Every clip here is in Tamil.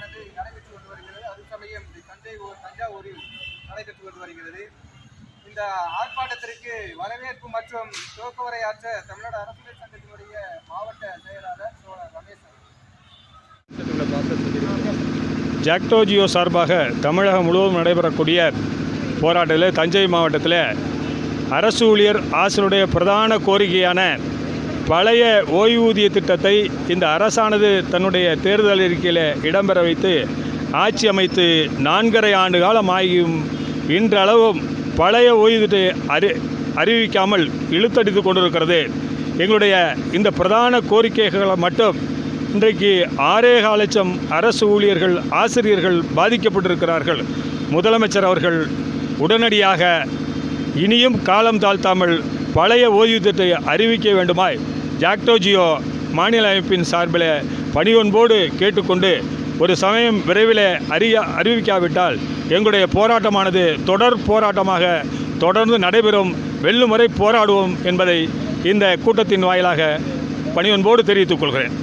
ஆனது நடைபெற்று கொண்டு வருகிறது. அது சமயம் தஞ்சை தஞ்சாவூரில் நடைபெற்று கொண்டு வருகிறது. இந்த ஆர்ப்பாட்டத்திற்கு வரவேற்பு மற்றும் துவக்கவரை ஆற்ற தமிழ்நாடு அரசியல் சங்கத்தினுடைய மாவட்ட செயலாளர் சோழர் ரமேஷ் ஜாக்டோஜியோ சார்பாக தமிழகம் முழுவதும் நடைபெறக்கூடிய போராட்டத்தில் தஞ்சை மாவட்டத்தில் அரசு ஊழியர் ஆசிரியருடைய பிரதான கோரிக்கையான பழைய ஓய்வூதிய திட்டத்தை இந்த அரசானது தன்னுடைய தேர்தல் அறிக்கையில் இடம்பெற வைத்து ஆட்சி அமைத்து நான்கரை ஆண்டு காலம் ஆகியும் இன்றளவும் பழைய ஓய்வூதியத்தை அறி அறிவிக்காமல் இழுத்தடித்து கொண்டிருக்கிறது. எங்களுடைய இந்த பிரதான கோரிக்கைகளை மட்டும் இன்றைக்கு ஆறேகால் லட்சம் அரசு ஊழியர்கள் ஆசிரியர்கள் பாதிக்கப்பட்டிருக்கிறார்கள். முதலமைச்சர் அவர்கள் உடனடியாக இனியும் காலம் தாழ்த்தாமல் பழைய ஓய்வூதியத்தை அறிவிக்க வேண்டுமாய் ஜாக்டோஜியோ மாநில அமைப்பின் சார்பில் பணியொன்போடு கேட்டுக்கொண்டு ஒரு சமயம் விரைவில் அறிய அறிவிக்காவிட்டால் எங்களுடைய போராட்டமானது தொடர் போராட்டமாக தொடர்ந்து நடைபெறும் வெல்லும் வரை போராடுவோம் என்பதை இந்த கூட்டத்தின் வாயிலாக பணியொன்போடு தெரிவித்துக் கொள்கிறேன்.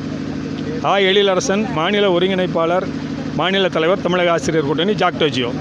ஆ எழிலரசன் மாநில ஒருங்கிணைப்பாளர் மாநில தலைவர் தமிழக ஆசிரியர் கூட்டணி ஜாக்டோஜியோ